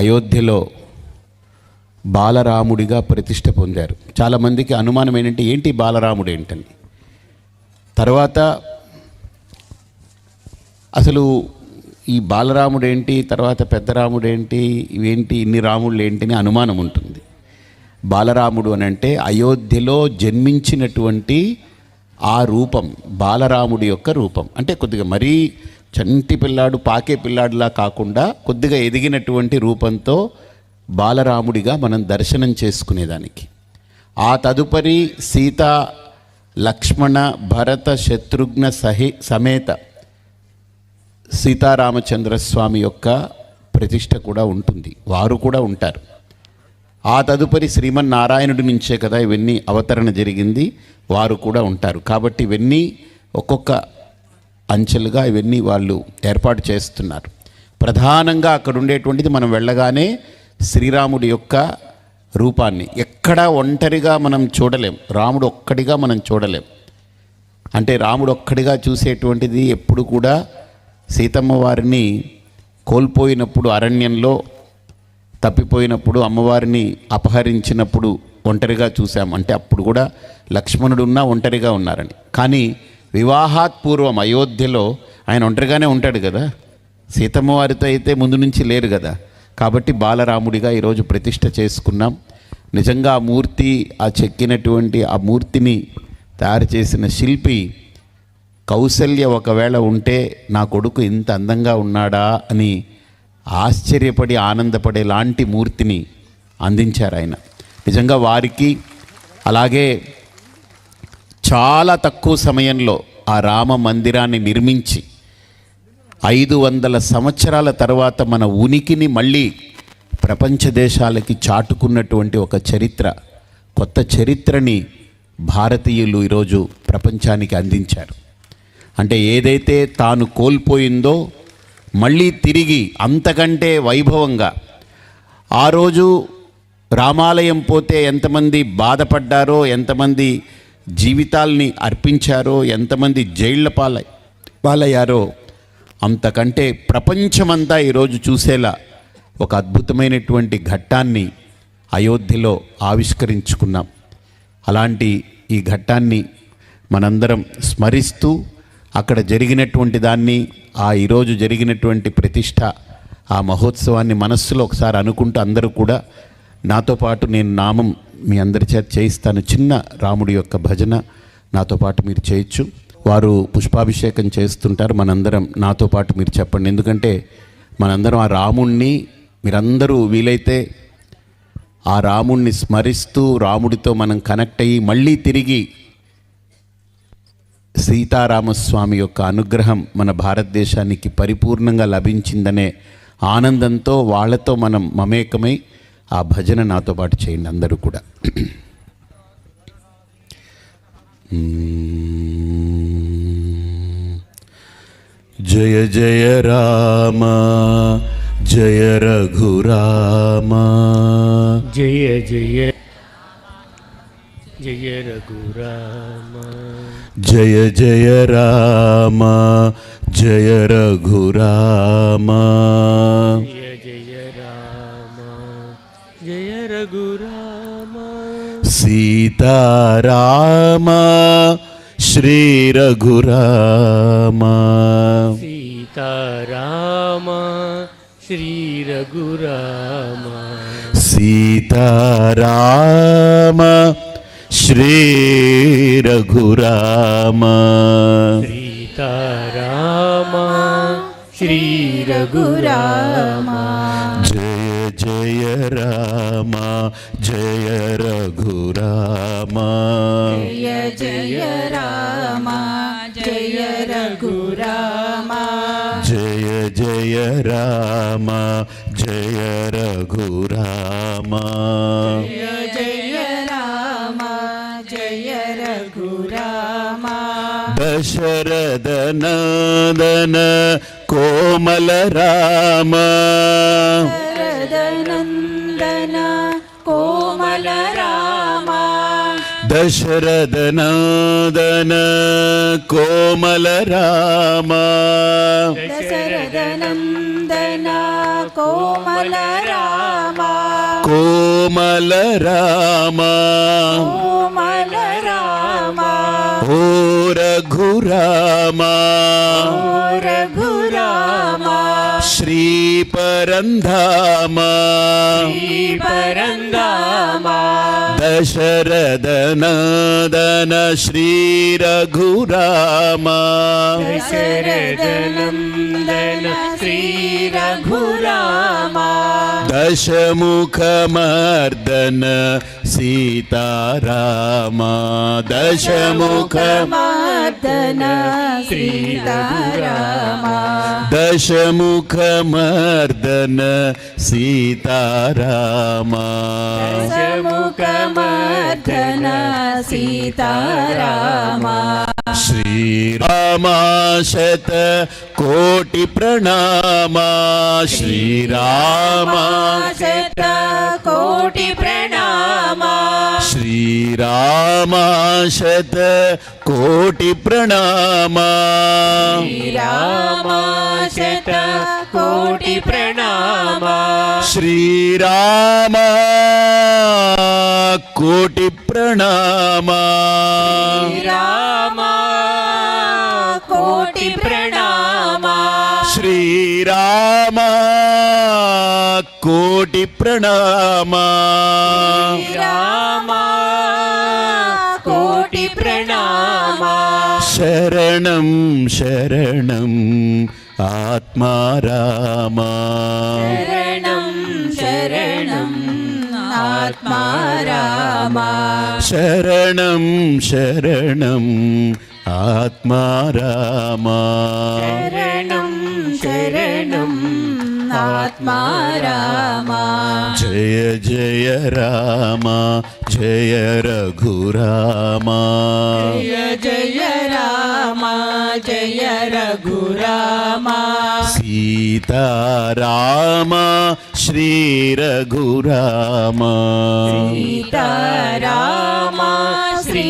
అయోధ్యలో బాలరాముడిగా ప్రతిష్ట పొందారు. చాలామందికి అనుమానం ఏంటంటే ఏంటి బాలరాముడు ఏంటని? తర్వాత అసలు ఈ బాలరాముడు ఏంటి తర్వాత పెద్ద రాముడు ఏంటి ఇవేంటి ఇన్ని రాముళ్ళు ఏంటి అని అనుమానం ఉంటుంది. బాలరాముడు అని అంటే అయోధ్యలో జన్మించినటువంటి ఆ రూపం బాలరాముడి యొక్క రూపం. అంటే కొద్దిగా మరీ చంటి పిల్లాడు పాకే పిల్లాడిలా కాకుండా కొద్దిగా ఎదిగినటువంటి రూపంతో బాలరాముడిగా మనం దర్శనం చేసుకునేదానికి. ఆ తదుపరి సీత లక్ష్మణ భరత శత్రుఘ్న సహి సమేత సీతారామచంద్ర స్వామి యొక్క ప్రతిష్ట కూడా ఉంటుంది. వారు కూడా ఉంటారు. ఆ తదుపరి శ్రీమన్నారాయణుడి నుంచే కదా ఇవన్నీ అవతరణ జరిగింది. వారు కూడా ఉంటారు. కాబట్టి ఇవన్నీ ఒక్కొక్క అంచెలుగా ఇవన్నీ వాళ్ళు ఏర్పాటు చేస్తున్నారు. ప్రధానంగా అక్కడ ఉండేటువంటిది మనం వెళ్ళగానే శ్రీరాముడి యొక్క రూపాన్ని. ఎక్కడా ఒంటరిగా మనం చూడలేం. రాముడు ఒక్కడిగా మనం చూడలేం. అంటే రాముడు ఒక్కడిగా చూసేటువంటిది ఎప్పుడు కూడా సీతమ్మ వారిని కోల్పోయినప్పుడు అరణ్యంలో తప్పిపోయినప్పుడు అమ్మవారిని అపహరించినప్పుడు ఒంటరిగా చూసాం. అంటే అప్పుడు కూడా లక్ష్మణుడు ఉన్నా ఒంటరిగా ఉన్నారని. కానీ వివాహాత్ పూర్వం అయోధ్యలో ఆయన ఒంటరిగానే ఉంటాడు కదా. సీతమ్మ వారితో అయితే ముందు నుంచి లేరు కదా. కాబట్టి బాలరాముడిగా ఈరోజు ప్రతిష్ట చేసుకున్నాం. నిజంగా ఆ మూర్తి ఆ చెక్కినటువంటి ఆ మూర్తిని తయారు చేసిన శిల్పి కౌసల్య ఒకవేళ ఉంటే నా కొడుకు ఇంత అందంగా ఉన్నాడా అని ఆశ్చర్యపడి ఆనందపడే లాంటి మూర్తిని అందించారు ఆయన. నిజంగా వారికి అలాగే చాలా తక్కువ సమయంలో ఆ రామ మందిరాన్ని నిర్మించి ఐదు వందల సంవత్సరాల తర్వాత మన ఉనికిని మళ్ళీ ప్రపంచ దేశాలకి చాటుకున్నటువంటి ఒక చరిత్ర కొత్త చరిత్రని భారతీయులు ఈరోజు ప్రపంచానికి అందించారు. అంటే ఏదైతే తాను కోల్పోయిందో మళ్ళీ తిరిగి అంతకంటే వైభవంగా ఆ రోజు రామాలయం పోతే ఎంతమంది బాధపడ్డారో ఎంతమంది జీవితాల్ని అర్పించారో ఎంతమంది జైళ్ళ పాల పాలయ్యారో అంతకంటే ప్రపంచమంతా ఈరోజు చూసేలా ఒక అద్భుతమైనటువంటి ఘట్టాన్ని అయోధ్యలో ఆవిష్కరించుకున్నాం. అలాంటి ఈ ఘట్టాన్ని మనందరం స్మరిస్తూ అక్కడ జరిగినటువంటి దాన్ని ఆ ఈరోజు జరిగినటువంటి ప్రతిష్ట ఆ మహోత్సవాన్ని మనస్సులో ఒకసారి అనుకుంటూ అందరూ కూడా నాతో పాటు నేను నామం మీ అందరి చేత చేయిస్తాను చిన్న రాముడి యొక్క భజన నాతో పాటు మీరు చేయొచ్చు. వారు పుష్పాభిషేకం చేస్తుంటారు. మనందరం నాతో పాటు మీరు చెప్పండి. ఎందుకంటే మనందరం ఆ రాముణ్ణి మీరందరూ వీలైతే ఆ రాముణ్ణి స్మరిస్తూ రాముడితో మనం కనెక్ట్ అయ్యి మళ్ళీ తిరిగి సీతారామస్వామి యొక్క అనుగ్రహం మన భారతదేశానికి పరిపూర్ణంగా లభించిందనే ఆనందంతో వాళ్ళతో మనం మమేకమై ఆ భజన నాతో పాటు చేయండి అందరూ కూడా. జయ జయ రామ జయ రఘురామ. జయ జయ జయ రఘురామ. జయ జయ రామ జయ రఘురామ. జయ జయ సీతారామ శ్రీ రఘురామ సీతారామ శ్రీ రఘురామ సీతారామ శ్రీ రఘురామ సీతారామ శ్రీ రఘురామ జయ జయ రామ జయ రఘురామ. జయ జయ రామ జయ రఘురామ. జయ జయ రామ జయ రఘురామ. జయ జయ రామ జయ రఘురామ. దశరథ కోమల రామ. దశరథ నందన కోమల రామ దశరథనందన కోమల రామ కోమల రామ కోమల రామ ఓ రఘురామ శ్రీ పరంధామ శ్రీ పరందామ దశరథ నందన శ్రీ సీతారామ శరదనందన శ్రీ దశముఖమర్దన సీతారామ దశముఖ సీతారామ దశముఖమర్దన సీతారామ సముఖమర్దన సీతారామ శ్రీరామ శత కోటి ప్రణామ శ్రీరామ శత కోటి ప్రణామ శ్రీరామ శత కోటి ప్రణామ. శ్రీరామ కోటి ప్రణామ. శ్రీరామ కోటి ప్రణామ. శ్రీరామ కోటి ప్రణామ. శ్రీరామ కోటి ప్రణామ. ശരണം ശരണം. ആത്മാരാമ. ശരണം ശരണം. ആത്മാരാമ. ശരണം ശരണം. ആത്മാരാമ. ശരണം ശരണം. శరణం ఆత్మారామ జయ జయ రామ జయ రఘురామ జయ జయ రామ జయ రఘురామ సీతారామ శ్రీ రఘురామ సీతారామ శ్రీ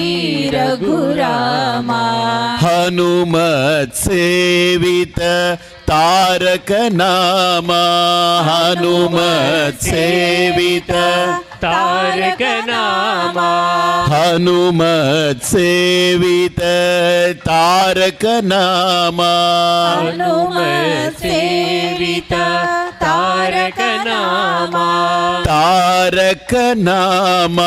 రఘురామ హనుమత్ సేవిత తారక నామ హనుమత్ సేవిత తారక నామ హనుమత్ సేవిత తారక నామ హనుమ సేవిత తారక నామ తారక నామ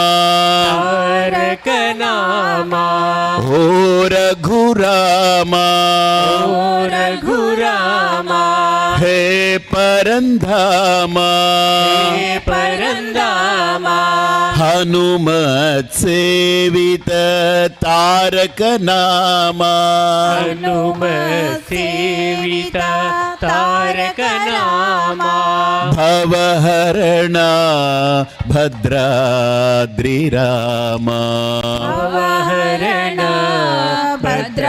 తారక నామ ఓ రఘురామ ఓ రఘురామ హే हनुमत्सेवित तारकनामा। हनुमत्सेवित तारकनामा। भवहरणा भद्राद्रिरामा। भवहरणा హనుమ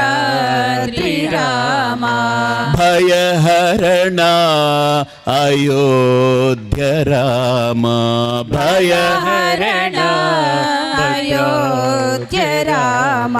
సేవిత తారక నామ భవహరణ అయోధ్య రామ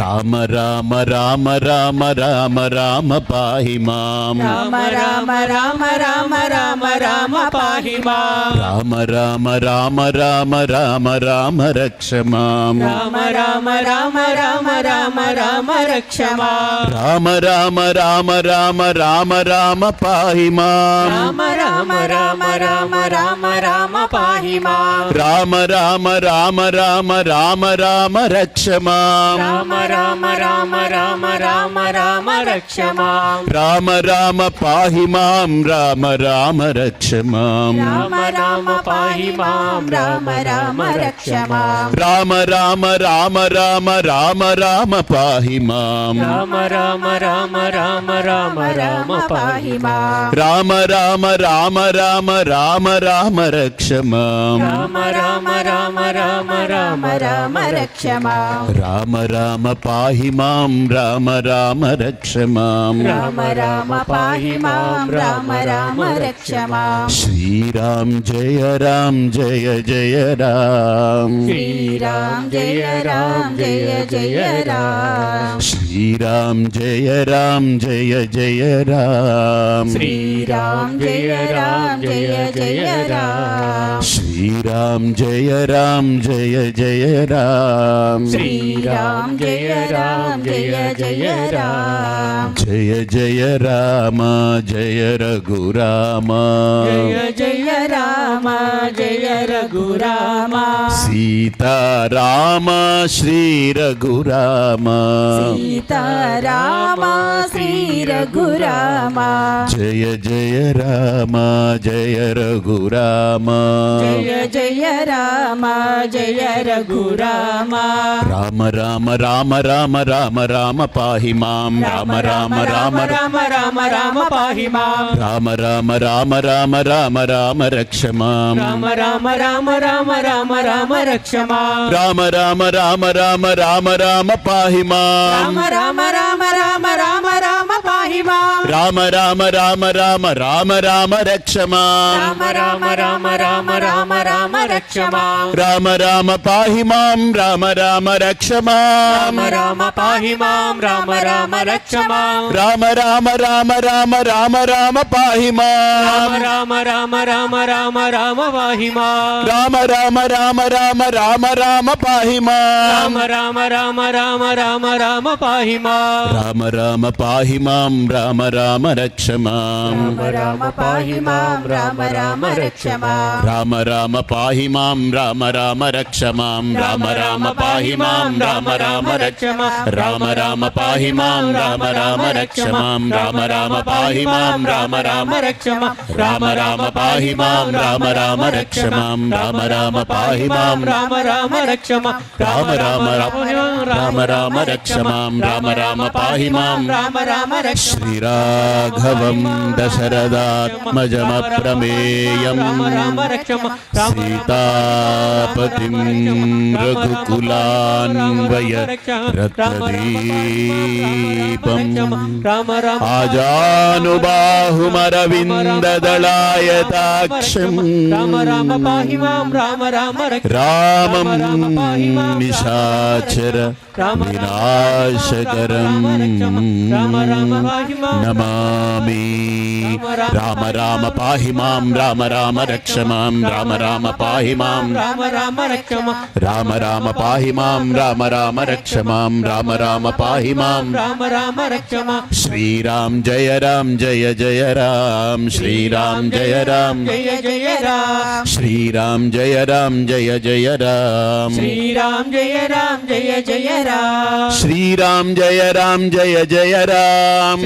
రామ రామ రామ రామ రామ రామ పాహి మాం రామ రామ రామ రామ రామ రామ పాహి మాం రామ రామ రామ రామ రామ రామ రక్ష మాం రామ రామ రామ రామ రామ రామ రక్ష మాం రామ రామ రామ రామ రామ రామ పాహి మాం రామ రామ రామ రామ రామ రామ పాహి మాం రామ రామ రామ రామ రామ రామ రక్ష మాం రామ రామ రామ రామ రామ రామ రక్ష మాం రామ రామ పాహి మాం రామ రామ రక్ష మాం రామ రామ పాహి మాం రామ రామ రక్ష మాం రామ రామ రామ రామ రామ రామ పాహి మాం రామ రామ రామ రామ రామ రామ పాహి మాం రామ రామ రామ రామ రామ రామ రక్ష మాం రామ రామ రామ రామ రామ రామ రక్ష మాం రామ రామ పాహి మాం రామ రామ రక్ష మాం రామ రామ పాహి మాం రామ రామ రక్ష మాం శ్రీరామ్ జయ రామ్ జయ జయ రామ్ శ్రీరామ్ జయ రామ్ జయ జయ రామ్ శ్రీరామ్ జయ రామ్ జయ జయ రామ్ శ్రీరామ్ జయ రామ్ జయ జయ రామ్ శ్రీ శ్రీరామ్ జయ రామ్ జయ జయ రామ్. శ్రీరామ్ జయ రామ్ జయ జయ రామ్. జయ జయ రామ జయ రఘురామ. జయ జయ రామ జయ రఘురామ. సీతారామ శ్రీ రఘురామ. సీతారామ శ్రీ రఘురామ. జయ జయ రామ జయ రఘురామ. జయ జయ రామ జయ రఘురామ రామ రామ రామ రామ రామ రామ పాహి మాం రామ రామ రామ రామ రామ రామ పాహి మాం రామ రామ రామ రామ రామ రామ రక్ష మాం రామ రామ రామ రామ రామ రామ రక్ష మాం రామ రామ రామ రామ రామ రామ పాహి మాం రామ రామ రామ రామ రామ రామ పాహి మాం రామ రామ రామ రామ రామ రామ రక్ష మాం రామ రామ రామ రామ రామ రామ రక్ష మాం రామ రామ పాహి మాం రామ రామ రక్ష మాం రామ రామ పాహి మాం రామ రామ రక్ష మాం రామ రామ రామ రామ రామ రామ పాహి మాం రామ రామ రామ రామ రామ పాహి మాం రామ రామ రామ రామ రామ రామ పాహి మాం రామ రామ రామ రామ రామ రామ పాహి మాం రామ రామ పాహి మాం రామ రామ రక్ష మాం రామ పాహి మాం రామ రామ రక్ష మాం రామ రామ పాహి మాం రామ రామ రక్ష మాం రామ రామ పాహి మాం రామ రామ రక్ష రామ రామ పాహి మాం రామ రామ రక్ష మాం రామ రామ పాహి మాం రామ రామ రక్ష రామ రామ పాహి మాం రామ రామ రక్ష మాం రామ రామ పాహి మాం రామ రామ రక్ష మాం రామ రామ రామ రామ రక్ష మాం రామ రామ పాహి మాం రామ రామ రక్ష శ్రీరాఘవం దశరథాత్మజమప్రమేయం రామ రక్ష మాం సీతాపతిం రఘుకులాన్వయ రత్నదీపం రామ రామ ఆజానుబాహుమరవిందదళాయతాక్షం రామ రామ పాహి మాం రామ రామ రక్ష రామం రామ పాహి మాం నిశాచర రామ వినాశకరం రామ రామ పాహి మాం నమామి రామ రామ పాహి మాం రామ రామ రక్ష మాం రామ రామ పాహి మాం రామ రామ రక్ష మాం రామ రామ పాహి మాం రామ రామ రక్ష మాం రామ రామ పాహి మాం రామ రామ రక్ష మాం శ్రీరామ్ జయ రామ్ జయ జయ రామ్ శ్రీరామ్ జయ రామ్ జయ జయ రామ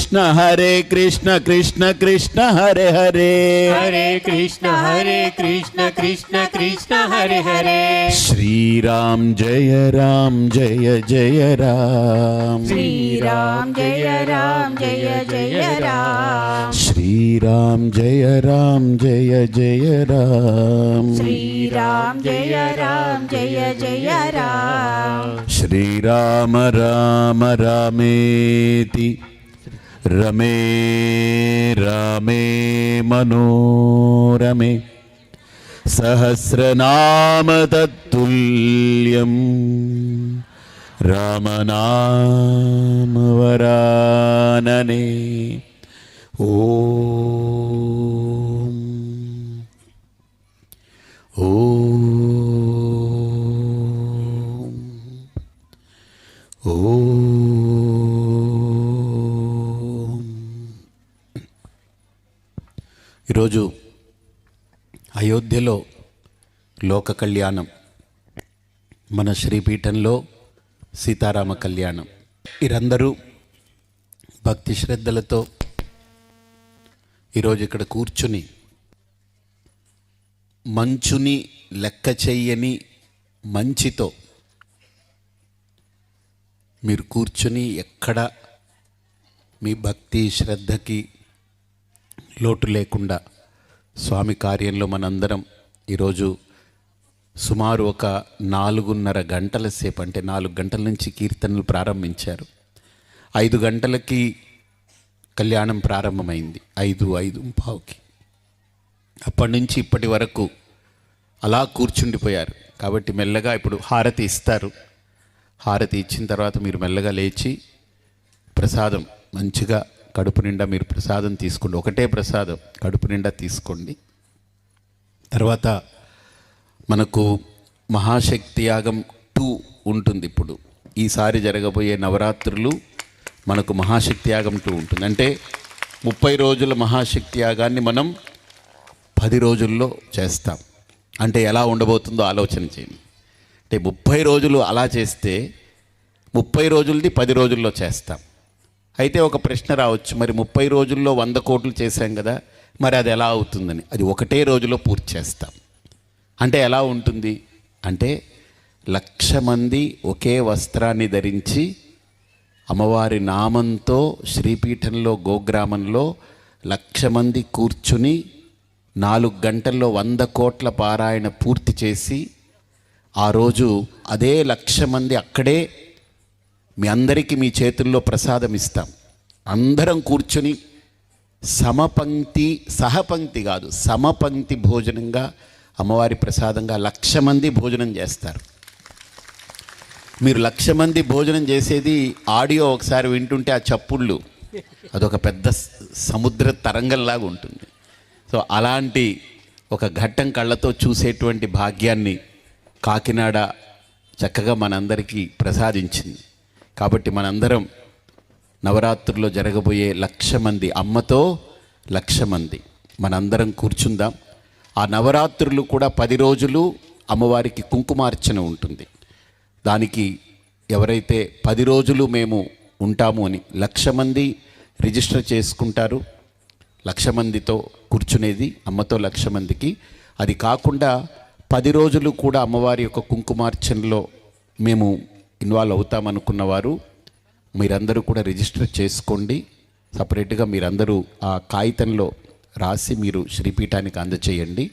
హరే రామ హరే రామ రామ రామ హరే హరే హరే రామ హరే రామ రామ రామ హరే హరే హరే కృష్ణ హరే కృష్ణ కృష్ణ కృష్ణ హరే హరే హరే కృష్ణ హరే కృష్ణ కృష్ణ కృష్ణ హరే హరే శ్రీరామ్ జయ రామ్ జయ జయ రామ్ శ్రీరామ్ జయ రామ్ జయ జయ రామ్ శ్రీరామ్ జయ రామ్ జయ జయ రామ్ శ్రీరామ్ జయ రామ్ జయ జయ ఈరోజు అయోధ్యలో లోక కళ్యాణం మన శ్రీపీఠంలో సీతారామ కళ్యాణం. వీరందరూ భక్తి శ్రద్ధలతో ఈరోజు ఇక్కడ కూర్చుని మంచుని లెక్క చెయ్యని మంచితో మీరు కూర్చుని ఎక్కడ మీ భక్తి శ్రద్ధకి లోటు లేకుండా స్వామి కార్యంలో మనందరం ఈరోజు సుమారు ఒక నాలుగున్నర గంటల సేపు అంటే నాలుగు గంటల నుంచి కీర్తనలు ప్రారంభించారు. ఐదు గంటలకి కళ్యాణం ప్రారంభమైంది. ఐదు ఐదు పావుకి. అప్పటి నుంచి ఇప్పటి వరకు అలా కూర్చుండిపోయారు. కాబట్టి మెల్లగా ఇప్పుడు హారతి ఇస్తారు. హారతి ఇచ్చిన తర్వాత మీరు మెల్లగా లేచి ప్రసాదం మంచిగా కడుపు నిండా మీరు ప్రసాదం తీసుకోండి. ఒకటే ప్రసాదం కడుపు నిండా తీసుకోండి. తర్వాత మనకు మహాశక్తి యాగం టూ ఉంటుంది ఇప్పుడు. ఈసారి జరగబోయే నవరాత్రులు మనకు మహాశక్తి యాగం టూ ఉంటుంది. అంటే ముప్పై రోజుల మహాశక్తి యాగాన్ని మనం పది రోజుల్లో చేస్తాం. అంటే ఎలా ఉండబోతుందో ఆలోచన చేయండి. అంటే ముప్పై రోజులు అలా చేస్తే ముప్పై రోజులది పది రోజుల్లో చేస్తాం. అయితే ఒక ప్రశ్న రావచ్చు. మరి ముప్పై రోజుల్లో వంద కోట్లు చేశాం కదా మరి అది ఎలా అవుతుందని. అది ఒకటే రోజులో పూర్తి చేస్తాం. అంటే ఎలా ఉంటుంది? అంటే లక్ష మంది ఒకే వస్త్రాన్ని ధరించి అమ్మవారి నామంతో శ్రీపీఠంలో గోగ్రామంలో లక్ష మంది కూర్చుని నాలుగు గంటల్లో వంద కోట్ల పారాయణ పూర్తి చేసి ఆ రోజు అదే లక్ష మంది అక్కడే మీ అందరికీ మీ చేతుల్లో ప్రసాదం ఇస్తాం. అందరం కూర్చొని సమపంక్తి సహపంక్తి కాదు సమపంక్తి భోజనంగా అమ్మవారి ప్రసాదంగా లక్ష మంది భోజనం చేస్తారు. మీరు లక్ష మంది భోజనం చేసేది ఆడియో ఒకసారి వింటుంటే ఆ చప్పుళ్ళు అదొక పెద్ద సముద్ర తరంగంలాగా ఉంటుంది. సో అలాంటి ఒక ఘట్టం కళ్ళతో చూసేటువంటి భాగ్యాన్ని కాకినాడ చక్కగా మనందరికీ ప్రసాదించింది. కాబట్టి మనందరం నవరాత్రుల్లో జరగబోయే లక్ష మంది అమ్మతో లక్ష మంది. మనందరం కూర్చుందాం. ఆ నవరాత్రులు కూడా పది రోజులు అమ్మవారికి కుంకుమార్చన ఉంటుంది. దానికి ఎవరైతే పది రోజులు మేము ఉంటాము అని లక్ష మంది రిజిస్టర్ చేసుకుంటారు లక్ష మందితో కూర్చునేది అమ్మతో లక్ష మందికి. అది కాకుండా పది రోజులు కూడా అమ్మవారి యొక్క కుంకుమార్చనలో మేము ఇన్వాల్వ్ అవుతామనుకున్న వారు మీరందరూ కూడా రిజిస్టర్ చేసుకోండి. సపరేట్గా మీరందరూ ఆ కాగితంలో రాసి మీరు శ్రీపీఠానికి అందచేయండి.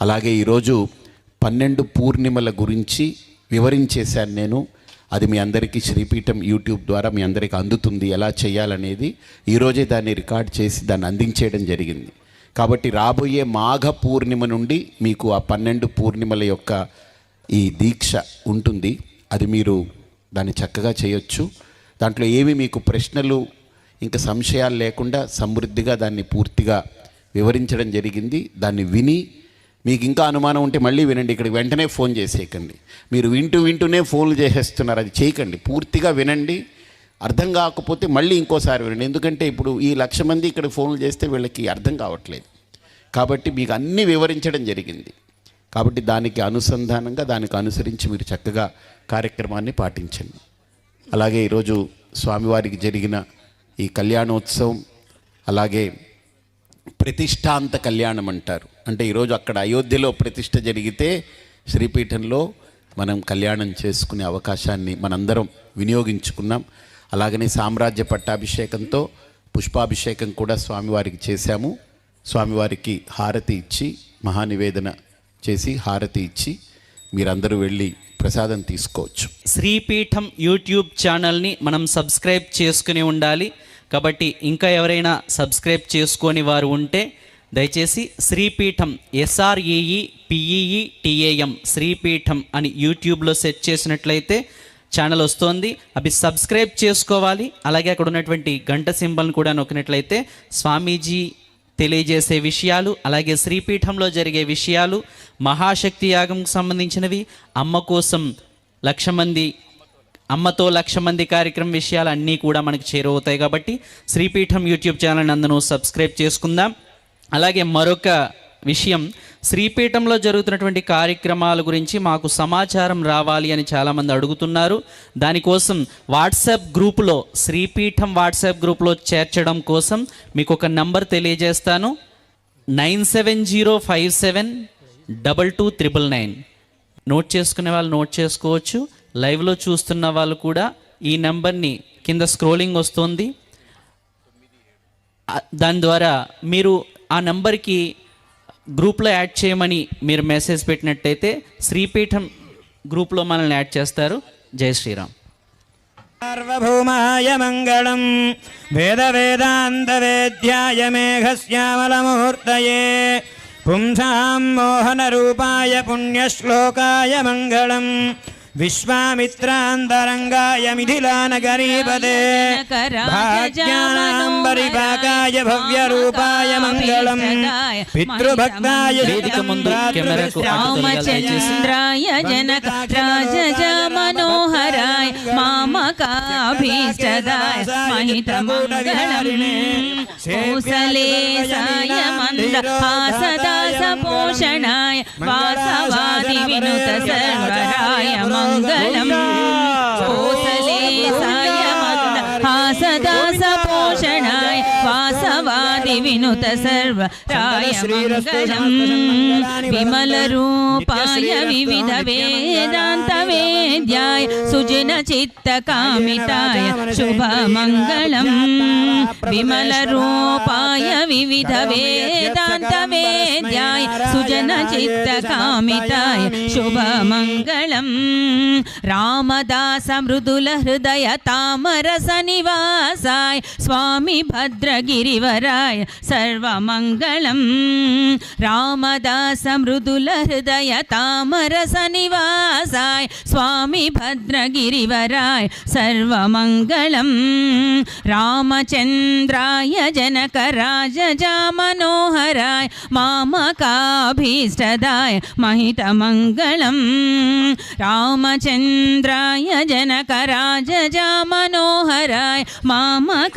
అలాగే ఈరోజు పన్నెండు పూర్ణిమల గురించి వివరించేశాను నేను. అది మీ అందరికీ శ్రీపీఠం యూట్యూబ్ ద్వారా మీ అందరికీ అందుతుంది. ఎలా చేయాలనేది ఈరోజే దాన్ని రికార్డ్ చేసి దాన్ని అందించేయడం జరిగింది. కాబట్టి రాబోయే మాఘ పూర్ణిమ నుండి మీకు ఆ పన్నెండు పూర్ణిమల యొక్క ఈ దీక్ష ఉంటుంది. అది మీరు దాన్ని చక్కగా చేయొచ్చు. దాంట్లో ఏవి మీకు ప్రశ్నలు ఇంకా సంశయాలు లేకుండా సమృద్ధిగా దాన్ని పూర్తిగా వివరించడం జరిగింది. దాన్ని విని మీకు ఇంకా అనుమానం ఉంటే మళ్ళీ వినండి. ఇక్కడికి వెంటనే ఫోన్ చేసేయకండి. మీరు వింటూ వింటూనే ఫోన్లు చేసేస్తున్నారు. అది చేయకండి. పూర్తిగా వినండి. అర్థం కాకపోతే మళ్ళీ ఇంకోసారి వినండి. ఎందుకంటే ఇప్పుడు ఈ లక్ష మంది ఇక్కడ ఫోన్లు చేస్తే వీళ్ళకి అర్థం కావట్లేదు. కాబట్టి మీకు అన్నీ వివరించడం జరిగింది. కాబట్టి దానికి అనుసంధానంగా దానికి అనుసరించి మీరు చక్కగా కార్యక్రమాన్ని పాటించండి. అలాగే ఈరోజు స్వామివారికి జరిగిన ఈ కళ్యాణోత్సవం అలాగే ప్రతిష్టాంత కళ్యాణం అంటారు. అంటే ఈరోజు అక్కడ అయోధ్యలో ప్రతిష్ట జరిగితే శ్రీపీఠంలో మనం కళ్యాణం చేసుకునే అవకాశాన్ని మనందరం వినియోగించుకున్నాం. అలాగనే సామ్రాజ్య పట్టాభిషేకంతో పుష్పాభిషేకం కూడా స్వామివారికి చేశాము. స్వామివారికి హారతి ఇచ్చి మహానివేదన చేసి హారతి ఇచ్చి మీరందరూ వెళ్ళి ప్రసాదం తీసుకోవచ్చు. శ్రీపీఠం యూట్యూబ్ ఛానల్ని మనం సబ్స్క్రైబ్ చేసుకుని ఉండాలి. కాబట్టి ఇంకా ఎవరైనా సబ్స్క్రైబ్ చేసుకొని వారు ఉంటే దయచేసి శ్రీపీఠం ఎస్ఆర్ఈఈ పిఈఈ టిఏఎం శ్రీపీఠం అని యూట్యూబ్లో సెట్ చేసినట్లయితే ఛానల్ వస్తోంది. అవి సబ్స్క్రైబ్ చేసుకోవాలి. అలాగే అక్కడ ఉన్నటువంటి గంట సింబల్ని కూడా నొక్కినట్లయితే స్వామీజీ తెలియజేసే విషయాలు అలాగే శ్రీపీఠంలో జరిగే విషయాలు మహాశక్తి యాగంకు సంబంధించినవి అమ్మ కోసం లక్ష మంది అమ్మతో లక్ష మంది కార్యక్రమం విషయాలు అన్నీ కూడా మనకు చేరువవుతాయి కాబట్టి శ్రీపీఠం యూట్యూబ్ ఛానల్ నందును సబ్స్క్రైబ్ చేసుకుందాం. అలాగే మరొక విషయం శ్రీపీఠంలో జరుగుతున్నటువంటి కార్యక్రమాల గురించి మాకు సమాచారం రావాలి అని చాలామంది అడుగుతున్నారు. దానికోసం వాట్సాప్ గ్రూపులో శ్రీపీఠం వాట్సాప్ గ్రూప్లో చేర్చడం కోసం మీకు ఒక నంబర్ తెలియజేస్తాను. Nine seven zero five seven double two triple nine. Note చేసుకునే వాళ్ళు నోట్ చేసుకోవచ్చు. లైవ్లో చూస్తున్న వాళ్ళు కూడా ఈ నెంబర్ని కింద స్క్రోలింగ్ వస్తుంది. దాని ద్వారా మీరు ఆ నెంబర్కి గ్రూప్లో యాడ్ చేయమని మీరు మెసేజ్ పెట్టినట్టయితే శ్రీపీఠం గ్రూప్లో మనల్ని యాడ్ చేస్తారు. జై శ్రీరామ్. సార్వభౌమాయ మంగళం. వేద వేదాంత వేద్యాయ మేఘశ్యామలమూర్తయే. పుంసాం మోహన రూపాయ పుణ్యశ్లోకాయ మంగళం. विश्वामित्रान्तरङ्गाय मिथिलानगरीपदे। भाग्यानाम्बरिभागाय भव्यरूपाय मङ्गलम्। पितृभक्ताय रामचन्द्राय जनक राजज मनोहराय मामकाभीष्टदाय महितमङ्गलम्। सपोषणाय मन्दहासदासपोषणाय वासवादिविनुत सर्वराय मा మహితమంగళం కోసలే వినుత సర్వరాయ మంగళం. విమల రూపాయ వివిధ వేదాంత వేద్యాయ. సుజన చిత్త కామితాయ. శుభ మంగళం. విమల రూపాయ వివిధ వేదాంత వేద్యాయ. సుజన చిత్త కామితాయ. శుభ మంగళం. రామదాస మృదుల హృదయ తామరస నివాసాయ స్వామి భద్రగిరివరాయ సర్వమంగళం రామదాస మృదుల హృదయ తామరస నివాసాయ స్వామి భద్రగిరివరాయ సర్వమంగళం రామచంద్రాయ జనక రాజజా మనోహరాయ మామకాభీష్టదాయ మహితమంగళం రామచంద్రాయ జనక రాజజా మనోహరాయ మామకాభీష్టదాయ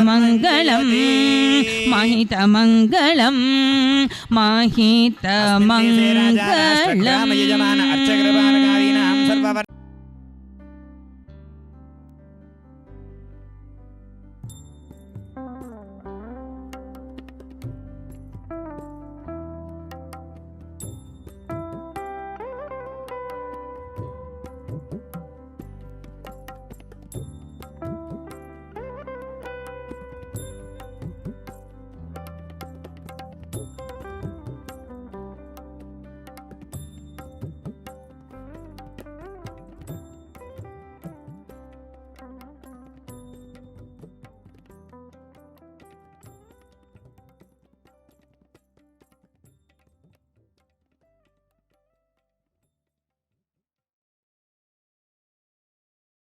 మహితమంగళం మహితమంగళం రామ యజమాన మహితమంగళం